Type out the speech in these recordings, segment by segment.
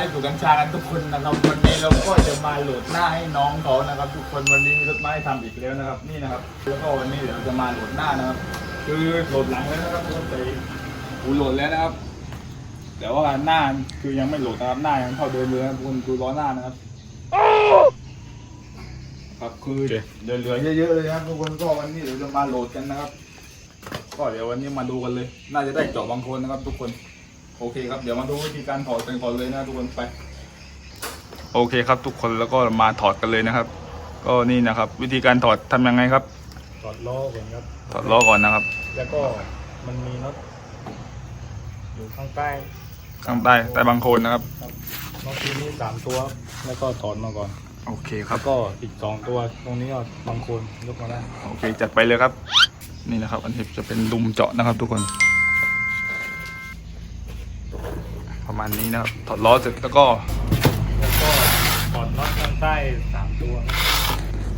ก็สวัสดีวัยรุ่นอเมริกาที่ถูกกัญชากันทุกคนนะครับวันนี้เราก็จะมาโหลดหน้าให้น้องเขานะครับ ทุกคนวันนี้มีรถไม้ทำอีกแล้วนะครับ นี่นะครับ แล้วก็วันนี้เดี๋ยวเราจะมาโหลดหน้านะครับ คือโหลดหลังแล้วนะครับก็ไปหูโหลดแล้วนะครับแต่ว่าหน้าคือยังไม่โหลดนะครับหน้ายังเท่าเดิมเลยนะครับทุกคนดูล้อหน้านะครับครับคือเดี๋ยวเหลือเยอะๆเลยนะครับทุกคนก็วันนี้เดี๋ยวจะมาโหลดกันนะครับ ก็เดี๋ยววันนี้มาดูกันเลย น่าจะได้เจาะบางคนนะครับ ทุกคน โอเคครับเดี๋ยวมาดูวิธีการถอดกันก่อนเลยนะทุกคนไป โอเคครับ ทุกคนแล้วก็มาถอดกันเลยนะครับ ก็นี่นะครับ วิธีการถอดทำยังไงครับ ถอดล้อก่อนครับ ถอดล้อก่อนนะครับ แล้วก็มันมีน็อตอยู่ข้างใต้ข้างใต้ใต้บางโคนนะครับครับน็อตที่นี้สามตัว แล้วก็ถอดมาก่อน โอเคครัแล้บวก็อีกสองตัวตรงนี้ก็บางโคนยกมาได้ โอเคจัดไปเลยครับ นี่นะครับ อันนี้จะเป็นลุมเจาะนะครับ ทุกคน มาณนี้นะครับถอดล้อเสร็จแล้วก็แล้วก็ถอดน็อตข้างใต้สามตัว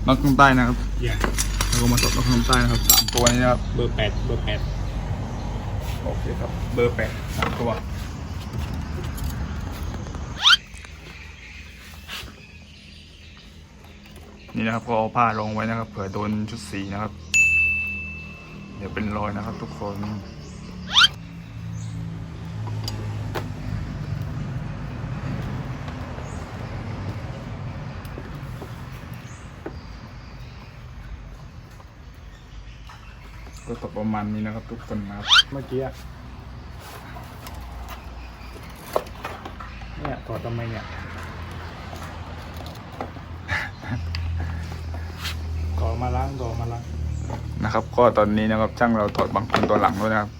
น็อตข้างใต้นะครับเยี่ยมแล้วก็มาถอดน็อตข้างใต้นะครับสามตัวนี้นะครับเบอร์แปดเบอร์แปดโอเคครับเบอร์แปดสามตัวนี่นะครับก็เอาผ้ารองไว้นะครับเผื่อโดนชุดสีนะครับ เดี๋ยวเป็นรอยนะครับทุกคน ประมาณนี้นะครับทุกคนนะครับเมื่อกี้เนี่ยถอดทำไมเนี่ยก่อมาล้างก่อมาล้างนะครับ ก็ตอนนี้นะครับช่างเราถอดบางคนตัวหลังด้วยนะครับ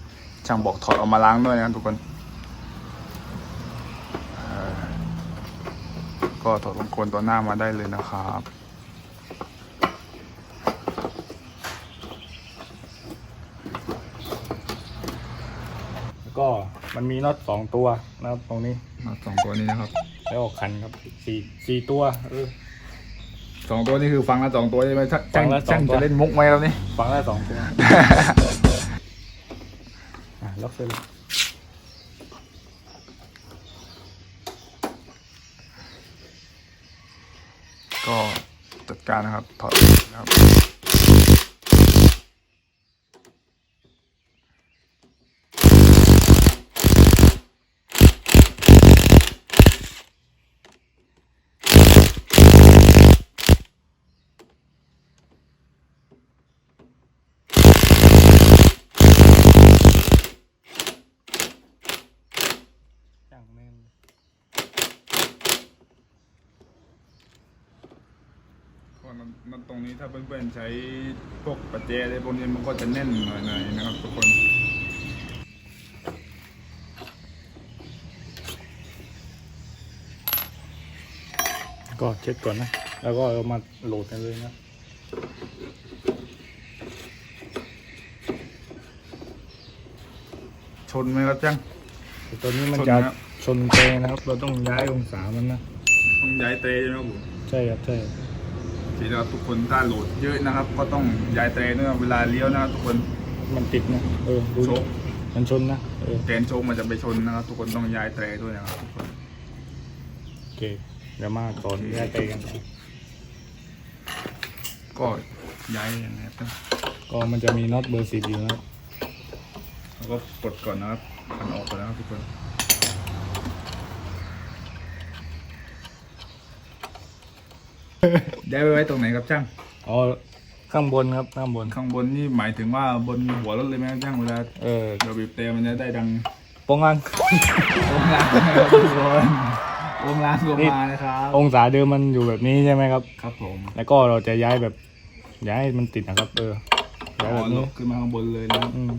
ช่างบอกถอดออกมาล้างด้วยนะครับทุกคนก็ถอดบางคนตัวหน้ามาได้เลยนะครับ แล้วก็ มันมีน็อตสองตัวนะครับตรงนี้มาสองตัวนี้นะครับ แล้วก็คันครับสี่สี่ตัวเออสองตัวนี้คือฟังละสองตัวใช่ไหมช่างฟังละสองช่างตัว จะเล่นมุกไหมครับนี่ฟังได้สองตัวอะล็อกเสร็จแล้วก็จัดการนะครับถอดนะครับ มันตรงนี้ถ้าเพื่อนๆใช้พวกปัจเจอะไรพวกนี้มันก็จะแน่นหน่อยๆนะครับทุกคนก็เช็ดก่อนนะ แล้วก็เอามาโหลดกันเลยนะชนไหมครับช่างแต่ตัวนี้มันชนจะนะชนเตนะครับ เราต้องย้ายองศามันนะ ต้องย้ายเตะใช่ไหมครับผมใช่ครับใช่ ทีนะครับทุกคนถ้าโหลดเยอะนะครับ ก็ต้องย้ายเตะด้วยเวลาเลี้ยวนะครับทุกคนมันติดนะเออดูโชคมันชนนะเออแกนโชคมันจะไปชนนะครับ ทุกคนต้องย้ายเตะด้วยนะครับทุกคนโอเคเดี๋ยวมาสอนย้ายเตกันนะก็ย้ายอย่างนี้ครับก็มันจะมีน็อตเบอร์สิบอยู่นะครับแล้วก็กดก่อนนะครับพันออกก่อนนะครับทุกคน ย้ายไปไว้ตรงไหนครับช่าง อ๋อข้างบนครับข้างบน ข้างบนนี่หมายถึงว่าบนหัวรถเลยไหมครับช่างเวลาเออเราบีบเตะมันจะได้ดังโป้งอังโอมลางนะครับทุกคนโอมลางก็มานะครับองศาเดิมมันอยู่แบบนี้ใช่ไหมครับ ครับผมแล้วก็เราจะย้ายแบบย้ายให้มันติดนะครับ เออย้ายอ๋แบอบลนี้กขึ้นมาข้างบนเลยนะครับอืม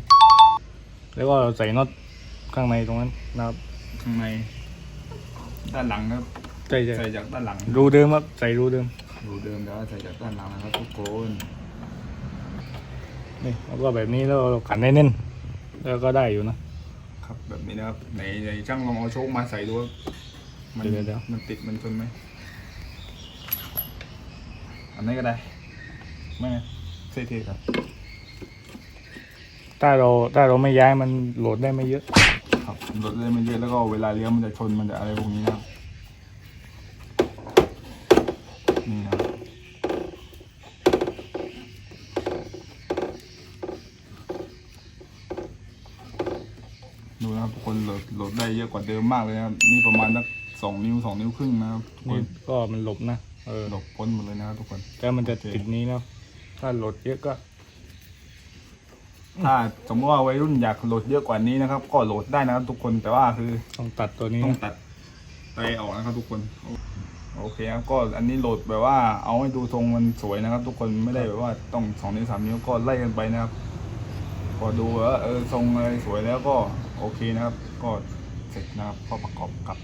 แล้วก็เราใส่น็อตข้างในตรงนั้นนะครับข้างในด้านหลังครับใช่ใช่ใส่จากด้านหลังรูเดิมครับใส่รูเดิมดูเดิมแล้วใส่จากด้านหลังนะครับทุกคนนี่แล้วก็แบบนี้แล้วเราขันได้แน่นแล้วก็ได้อยู่นะครับแบบนี้นะครับไหนไหนช่างลองเอาโชคมาใส่ดูว่ามันเดี๋ยวเดี๋ยว มันติดมันชนไหมอันนี้ก็ได้ไม่เท่ๆครับถ้าเราถ้าเราไม่ย้ายมันโหลดได้ไม่เยอะ ครับรถเลยไม่เยอะแล้วก็เวลาเลี้ยวมันจะชนมันจะอะไรพวกนี้นะครับ นี่นะครับดูนะครับทุกคนโหลดโหลดได้เยอะกว่าเดิมมากเลยนะครับนี่ประมาณสักสองนิ้วสองนิ้วครึ่งนะครับทุกคนี่นก็มันหลบนะ เออ หลบพ้นหมดเลยนะครับทุกคน แต่มันจะติดนี้นะถ้าโหลดเยอะก็ ถ้าสมมติว่าวัยรุ่นอยากโหลดเยอะกว่านี้นะครับ ก็โหลดได้นะครับทุกคนแต่ว่าคือต้องตัดตัวนี้ต้องนะตัดไปออกนะครับทุกคน โอเคครับก็อันนี้โหลดแบบว่าเอาให้ดูทรงมันสวยนะครับ ทุกคนไม่ได้แบบว่าต้องสองนิ้วสามนิ้วก็ไล่กันไปนะครับพอดูว่าเออทรงอะไรสวยแล้วก็โอเคนะครับ ก็เสร็จนะครับก็ประกอบกับ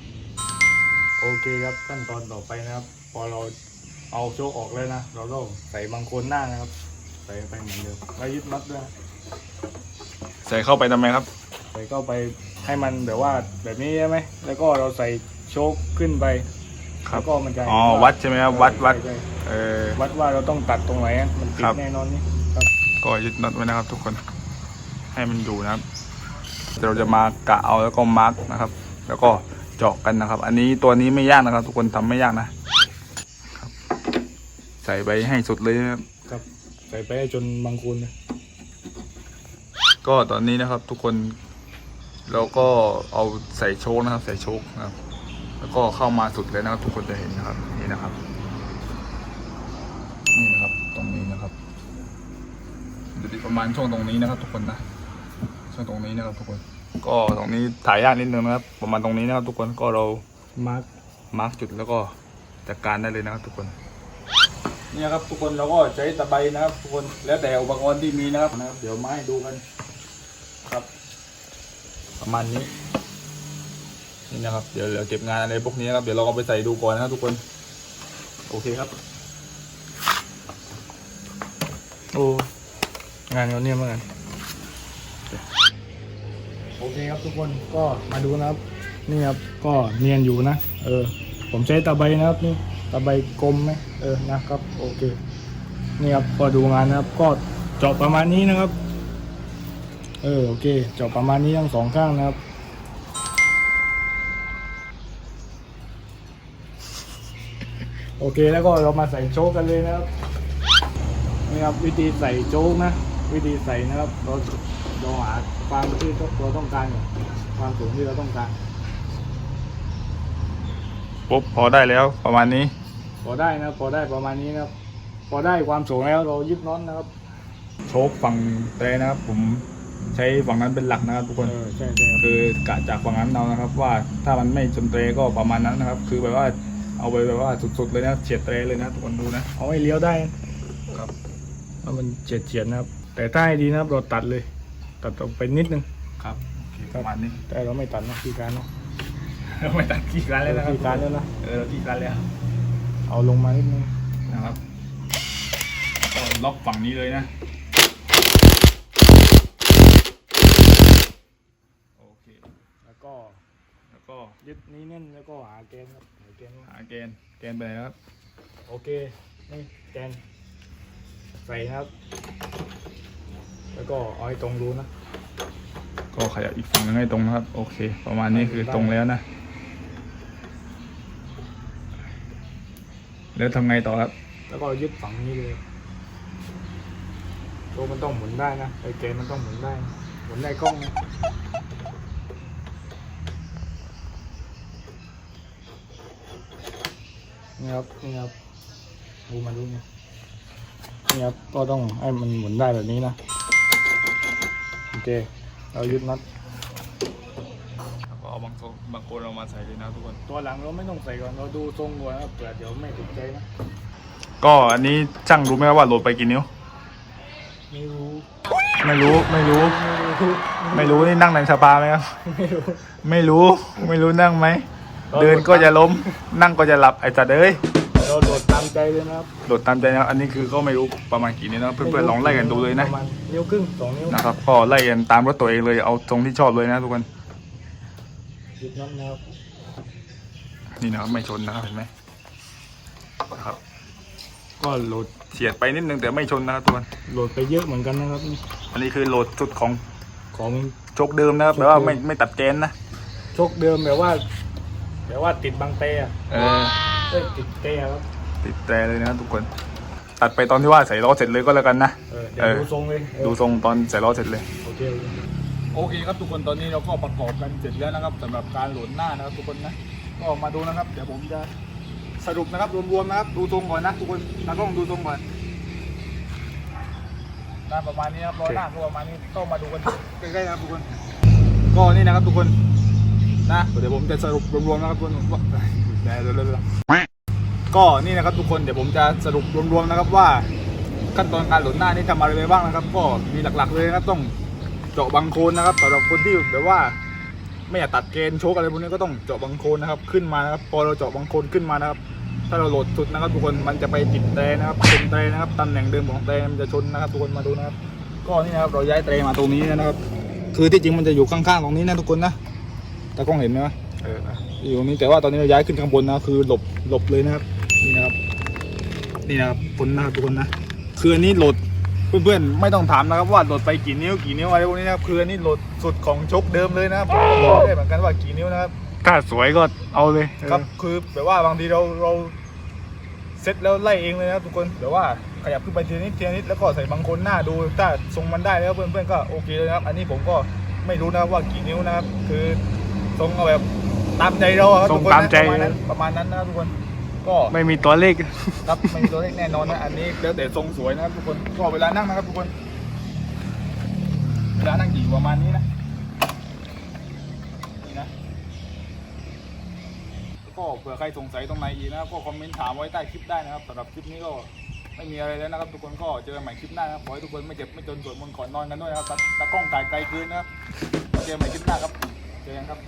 โอเคครับขั้นตอนต่อไปนะครับ พอเราเอาโชคออกแล้วนะ เราต้องใส่บางโคนหน้านะครับ ใส่ไปเหมือนเดิมแล้วยึดน็อตด้วยนะใส่เข้าไปทำไมครับ ใส่เข้าไปให้มันแบบว่าแบบนี้ใช่ไหมแล้วก็เราใส่โชคขึ้นไป ครับ แล้วก็มันจะอ๋อวัดใช่ไหมครับวัดวัดใช่ใช่เออ วัดว่าเราต้องตัดตรงไหนอะมันติครัดบแน่นอนนี่ครับ ก็ยึดน็อตไว้นะครับ ทุกคนให้มันอยู่นะครับเดี๋ยวเราจะมากะเอาแล้วก็มาร์กนะครับ แล้วก็เจาะกันนะครับ อันนี้ตัวนี้ไม่ยากนะครับ ทุกคนทำไม่ยากนะครับ ใส่ไปให้สุดเลยนะครับ ครับใส่ไปให้จนบางโคนนะก็ตอนนี้นะครับทุกคนเราก็เอาใส่โชคนะครับ ใส่โชคนะครับ แล้วก็เข้ามาสุดเลยนะครับทุกคนจะเห็นนะครับนี่นะครับ นี่นะครับตรงนี้นะครับอยู่ที่ประมาณช่วงตรงนี้นะครับ ทุกคนนะช่วงตรงนี้นะครับ ทุกคน ก็ตรงนี้ถ่ายยากนิดนึงนะครับ ประมาณตรงนี้นะครับ ทุกคนก็เรามาร์กมาร์กจุดแล้วก็จัดการได้เลยนะครับ ทุกคนเนี่ยครับทุกคนเราก็ใช้ตะไบนะครับ ทุกคนแล้วแต่อุปกรณ์ที่มีนะครับนะครับ เดี๋ยวมาให้ดูกัน ครับ ประมาณนี้ นี่นะครับ เดี๋ยวเราเก็บงานอะไรพวกนี้นะครับ เดี๋ยวเราเอาไปใส่ดูก่อนนะครับทุกคน โอเคครับ โอ้งานเขาเนี่ยเมือนกันโอเคครับทุกคนก็มาดูนะครับ นี่ครับก็เนียนอยู่นะ เออ ผมใช้ตะไบนะครับนี่ตะไบกลมไหมเออนะครับ โอเค นี่ครับก็ดูงานนะครับ ก็เจาะประมาณนี้นะครับ เออโอเค เจาะประมาณนี้ทั้งสองข้างนะครับ โอเคแล้วก็เรามาใส่โชคกันเลยนะครับนี่ครับวิธีใส่โจ๊กนะ วิธีใส่นะครับเราเราหาความที่เราต้องการก่อนความสูงที่เราต้องการปุ๊บพอได้แล้วประมาณนี้ พอได้นะพอได้ประมาณนี้นะครับ พอได้ความสูงแล้วเรายึดน็อตนะครับ โชคฝั่งเตรนะครับ ผมใช้ฝั่งนั้นเป็นหลักนะครับทุกคนเออใช่ใช่ครับคือกะจากฝั่งนั้นเอานะครับ ว่าถ้ามันไม่ชนเตรก็ประมาณนั้นนะครับ คือแบบว่า เอาไปแบบว่าสุดๆเลยนะเฉียดเตรเลยนะทุกคนดูนะเอาให้เลี้ยวได้ครับถ้ามันเฉียดเฉียดๆนะครับ แต่ถ้าให้ดีนะครับเราตัดเลย ตัดออกไปนิดนึงครับโอเคประมาณนี้แต่เราไม่ตัดนะที่การเนาะไม่ตัดกี่การแล้วนะครับกี่การแล้วนะเออกี่การแล้วเอาลงมานิดนึงนะครับก็ล็อกฝั่งนี้เลยนะโอเคแล้วก็ แล้วก็ยึดนี้แน่นแล้วก็หาแกนครับหาแกนหาเกณฑ์เกณฑ์ไปไหนครับ โอเค นี่แกน ใส่นะครับ แล้วก็เอาให้ตรงรูนะ ก็ขยับอีกฝั่งหนึงให้ตรงนะครับ โอเค ประมาณนี้คือตรงแล้วนะ แล้วทำไงต่อครับ แล้วก็ยึดฝั่งนี้เลยตัวมันต้องหมุนได้นะไอเกนมันต้องหมุนได้นะหมุนได้กล้องนะ นี่ครับนี่ครับดูมาดูนี่นี่ครับก็ต้องให้มันหมุนได้แบบนี้นะโอเคเรายึดน็อตแล้วก็เอาบางโซบางโคนเรามาใส่เลยนะทุกคนตัวหลังเราไม่ต้องใส่ก่อนเราดูทรงก่อนนะครับเผื่อเดี๋ยวไม่ถูกใจนะก็อันนี้ช่างรู้ไหมว่าโหลดไปกี่นิ้วไม่รู้ไม่รู้ไม่รู้ ไม่รู้ไม่รู้นี่นั่งในสภาไหมครับ ไม่รู้ ไม่รู้ไม่รู้นั่งไหม เราเดินก็จะล้ม นั่งก็จะหลับไอ้จัดเอ้ยเราโดดตามใจเลยนะครับโหลดตามใจนะครับอันนี้คือก็ไม่รู้ประมาณกี่นิ้วนะเพื่อนๆลองไล่กันดูเลยนะประมาณนิ้วครึ่งสองนิ้วนะครับก็ไล่กันตามรถตัวเองเลยเอาตรงที่ชอบเลยนะทุกคนยึดน็อตนะครับนี่นะครับไม่ชนนะครับเห็นไหมนะครับ ก็โหลดเฉียดไปนิดนึงแต่ไม่ชนนะครับทุกคนโหลดไปเยอะเหมือนกันนะครับนี่อันนี้คือโหลดสุดของของ โชชกเดิมนะครับโชคแต่ว่าเดิมไม่ไม่ตัดเกณฑ์นะโชคเดิมแบบว่า แบบว่าติดบางเตะอะเออ เอ้ยติดเตะครับติดแต่เลยนะครับทุกคน ตัดไปตอนที่ว่าใส่ล้อเสร็จเลยก็แล้วกันนะ เออเดี๋ยวเออ ดูทรงเลยเออดูทรงตอนใส่ล้อเสร็จเลยโอเคโอเคโอเคครับทุกคนตอนนี้เราก็ประกอบกันเสร็จแล้วนะครับสำหรับการโหลดหน้านะครับ ทุกคนนะก็มาดูนะครับ เดี๋ยวผมจะสรุปนะครับรวมๆนะครับ ดูทรงก่อนนะทุกคนตากล้องดูทรงก่อนหน้าประมาณนี้ครับรอยหน้าก็ประมาณนี้ก็มาดูกันใกล้ๆนะครับทุกคน ก็นี่นะครับทุกคน นะเดี๋ยวผมจะสรุปรวมๆนะครับทุกคนว่าเดี๋ยวเดี๋ยวเดี๋ยวเดี๋ยวก็นี่นะครับทุกคนเดี๋ยวผมจะสรุปรวมๆนะครับว่า ขั้นตอนการโหลดหน้านี่ทำอะไรไปบ้างนะครับ ก็มีหลักๆเลยนะครับต้องเจาะบังโคลนนะครับสำหรับคนที่แบบว่า ไม่อยากตัดเกณฑ์โชกอะไรพวกนี้ก็ต้องเจาะบังโคลนนะครับขึ้นมานะครับพอเราเจาะบังโคลนขึ้นมานะครับ ถ้าเราโหลดสุดนะครับทุกคนมันจะไปติดแตรนะครับเป็นแตรนะครับตำแหน่งเดิมของแตรมันจะชนนะครับทุกคนมาดูนะครับ ก็นี่นะครับเราย้ายแตรมาตรงนี้นะครับ คือที่จริงมันจะอยู่ข้างๆตรงนี้นะทุกคนนะ ตากล้องเห็นไหมวะเอออะอยู่ตรงนี้แต่ว่าตอนนี้เราย้ายขึ้นข้างบนนะคือหลบหลบเลยนะครับนี่นะครับนี่นะครับผลนะครับทุกคนนะคืออันนี้โหลดเพื่อนๆไม่ต้องถามนะครับว่าโหลดไปกี่นิ้วกี่นิ้วอะไรพวกนี้นะครับคืออันนี้โหลดสุดของชกเดิมเลยนะครับผมก็บอกไม่ได้เหมือนกันว่ากี่นิ้วนะครับถ้าสวยก็เอาเลยครับคือแบบว่าบางทีเราเราเซตแล้วไล่เองเลยนะครับทุกคนแบบว่าขยับขึ้นไปทีละนิดทีละนิดแล้วก็ใส่บางคนหน้าดูถ้าทรงมันได้แล้วเพื่อนๆก็โอเคเลยนะครับ อันนี้ผมก็ไม่รู้นะครับว่ากี่นิ้วนะครับคือ ทรงเอาแบบตามใจเราอะครับทรทุงกคนตามนะใจ ประมาณนั้นประมาณนั้นนะครับทุกคนก็ ไม่มีตัวเลข ครับไม่มีตัวเลขแน่นอนนะ อันนี้แล้วแต่ทรงสวยนะครับทุกคนก็เวลานั่งนะครับทุกคนเวลานั่งอยู่ประมาณนี้นะนี่นะแล้วก็เผื่อใครสงสัยตรงไหนอีกนะครับก็คอมเมนต์ถามไว้ใต้คลิปได้นะครับสำหรับคลิปนี้ก็ไม่มีอะไรแล้วนะครับ ทุกคนก็เจอกันใหม่คลิปหน้านะครับขอให้ทุกคนไม่เจ็บไม่จนสวดมนต์ก่อนนอนกันด้วยนะครับตะกล้องถ่ายไกลเกินนะครับเจอกันใหม่คลิปหน้าครับเจอกันครับ